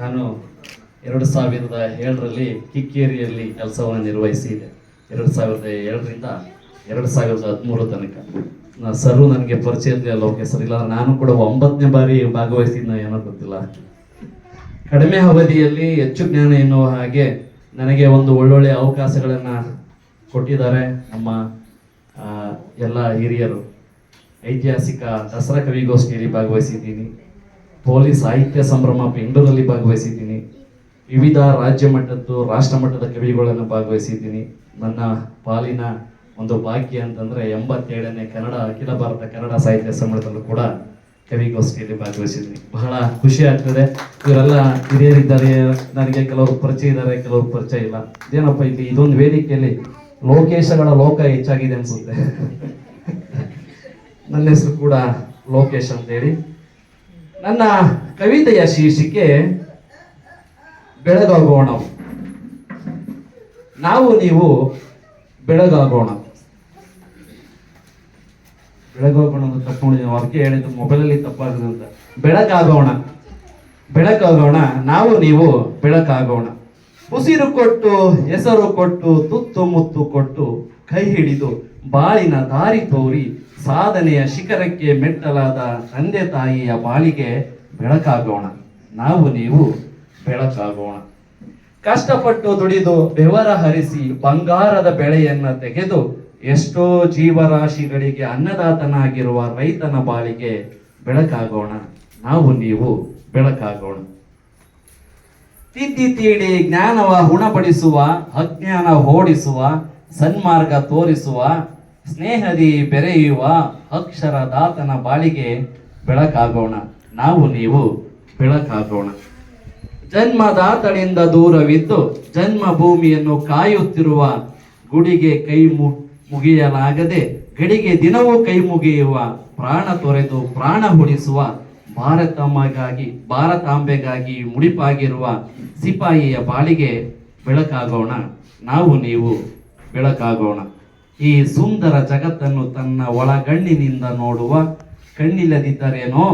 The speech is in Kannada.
ನಾನು ಎರಡು ಸಾವಿರದ ಏಳರಲ್ಲಿ ಕಿಕ್ಕೇರಿಯಲ್ಲಿ ಕೆಲಸವನ್ನು ನಿರ್ವಹಿಸಿದೆ. ಎರಡು ಸಾವಿರದ ಏಳರಿಂದ ಎರಡು ಸಾವಿರದ ಹದಿಮೂರು ತನಕ. ನಾ ಸರು ನನಗೆ ಪರಿಚಯ ಇರಲಿಲ್ಲ ಓಕೆ ಇಲ್ಲ ನಾನು ಕೂಡ ಒಂಬತ್ತನೇ ಬಾರಿ ಭಾಗವಹಿಸಿದ್ನ ಏನೋ ಗೊತ್ತಿಲ್ಲ. ಕಡಿಮೆ ಅವಧಿಯಲ್ಲಿ ಹೆಚ್ಚು ಜ್ಞಾನ ಎನ್ನುವ ಹಾಗೆ ನನಗೆ ಒಂದು ಒಳ್ಳೊಳ್ಳೆ ಅವಕಾಶಗಳನ್ನು ಕೊಟ್ಟಿದ್ದಾರೆ ನಮ್ಮ ಎಲ್ಲ ಹಿರಿಯರು. ಐತಿಹಾಸಿಕ ದಸರಾ ಕವಿಗೋಷ್ಠಿಯಲ್ಲಿ ಭಾಗವಹಿಸಿದ್ದೀನಿ. ಪೊಲೀಸ್ ಸಾಹಿತ್ಯ ಸಂಭ್ರಮ ಬೆಂಗಳೂರಲ್ಲಿ ಭಾಗವಹಿಸಿದ್ದೀನಿ. ವಿವಿಧ ರಾಜ್ಯ ಮಟ್ಟದ್ದು, ರಾಷ್ಟ್ರ ಮಟ್ಟದ ಕವಿಗಳನ್ನು ಭಾಗವಹಿಸಿದ್ದೀನಿ. ನನ್ನ ಪಾಲಿನ ಒಂದು ಭಾಗ್ಯ ಅಂತಂದರೆ ಎಂಬತ್ತೇಳನೇ ಕನ್ನಡ, ಅಖಿಲ ಭಾರತ ಕನ್ನಡ ಸಾಹಿತ್ಯ ಸಮ್ಮೇಳನದಲ್ಲೂ ಕೂಡ ಕವಿಗೋಷ್ಠಿಯಲ್ಲಿ ಭಾಗವಹಿಸಿದ್ದೀನಿ. ಬಹಳ ಖುಷಿ ಆಗ್ತದೆ. ಇವರೆಲ್ಲ ಹಿರಿಯರಿದ್ದಾರೆ, ನನಗೆ ಕೆಲವರು ಪರಿಚಯ ಇದ್ದಾರೆ, ಕೆಲವರು ಪರಿಚಯ ಇಲ್ಲ. ಏನಪ್ಪ ಇಲ್ಲಿ, ಇದೊಂದು ವೇದಿಕೆಯಲ್ಲಿ ಲೋಕೇಶಗಳ ಲೋಕ ಹೆಚ್ಚಾಗಿದೆ ಅನಿಸುತ್ತೆ. ನನ್ನ ಹೆಸರು ಕೂಡ ಲೋಕೇಶ್ ಅಂತ ಹೇಳಿ ನನ್ನ ಕವಿತೆಯ ಶೀರ್ಷಿಕೆ ಬೆಳಗಾಗೋಣ. ನಾವು ನೀವು ಬೆಳಗಾಗೋಣ. ಬೆಳಗಾಗೋಣ ಅಂತ ತಪ್ಪು ನೋಡಿದ್ದೀನಿ ಅದಕ್ಕೆ ಹೇಳಿದ್ದು ಮೊಬೈಲಲ್ಲಿ ತಪ್ಪಾಗಿದೆ ಅಂತ. ಬೆಳಕಾಗೋಣ ಬೆಳಕಾಗೋಣ ನಾವು ನೀವು ಬೆಳಕಾಗೋಣ ಉಸಿರು ಕೊಟ್ಟು, ಹೆಸರು ಕೊಟ್ಟು, ತುತ್ತು ಮುತ್ತು ಕೊಟ್ಟು, ಕೈ ಹಿಡಿದು, ಬಾಳಿನ ದಾರಿ ತೋರಿ ಸಾಧನೆಯ ಶಿಖರಕ್ಕೆ ಮೆಟ್ಟಲಾದ ತಂದೆ ತಾಯಿಯ ಬಾಳಿಗೆ ಬೆಳಕಾಗೋಣ. ನಾವು ನೀವು ಬೆಳಕಾಗೋಣ. ಕಷ್ಟಪಟ್ಟು ದುಡಿದು ಬೆವರ ಹರಿಸಿ ಬಂಗಾರದ ಬೆಳೆಯನ್ನ ತೆಗೆದು ಎಷ್ಟೋ ಜೀವರಾಶಿಗಳಿಗೆ ಅನ್ನದಾತನಾಗಿರುವ ರೈತನ ಬಾಳಿಗೆ ಬೆಳಕಾಗೋಣ. ನಾವು ನೀವು ಬೆಳಕಾಗೋಣ. ತಿದ್ದಿ ತೀಡಿ ಜ್ಞಾನವ ಹುಣಪಡಿಸುವ ಅಜ್ಞಾನ ಓಡಿಸುವ, ಸನ್ಮಾರ್ಗ ತೋರಿಸುವ ಸ್ನೇಹದಿ ಬೆರೆಯುವ ಅಕ್ಷರದಾತನ ಬಾಳಿಗೆ ಬೆಳಕಾಗೋಣ. ನಾವು ನೀವು ಬೆಳಕಾಗೋಣ. ಜನ್ಮದಾತನಿಂದ ದೂರವಿದ್ದು ಜನ್ಮ ಭೂಮಿಯನ್ನು ಕಾಯುತ್ತಿರುವ ಗುಡಿಗೆ ಕೈ ಮುಗಿಯಲಾಗದೆ ಗಡಿಗೆ ದಿನವೂ ಕೈ ಮುಗಿಯುವ, ಪ್ರಾಣ ತೊರೆದು ಪ್ರಾಣ ಉಳಿಸುವ ಭಾರತಮ್ಮಗಾಗಿ ಭಾರತಾಂಬೆಗಾಗಿ ಮುಡಿಪಾಗಿರುವ ಸಿಪಾಯಿಯ ಬಾಳಿಗೆ ಬೆಳಕಾಗೋಣ. ನಾವು ನೀವು ಬೆಳಕಾಗೋಣ. ಈ ಸುಂದರ ಜಗತ್ತನ್ನು ತನ್ನ ಒಳಗಣ್ಣಿನಿಂದ ನೋಡುವ ಕಣ್ಣಿಲ್ಲದಿದ್ದರೇನೋ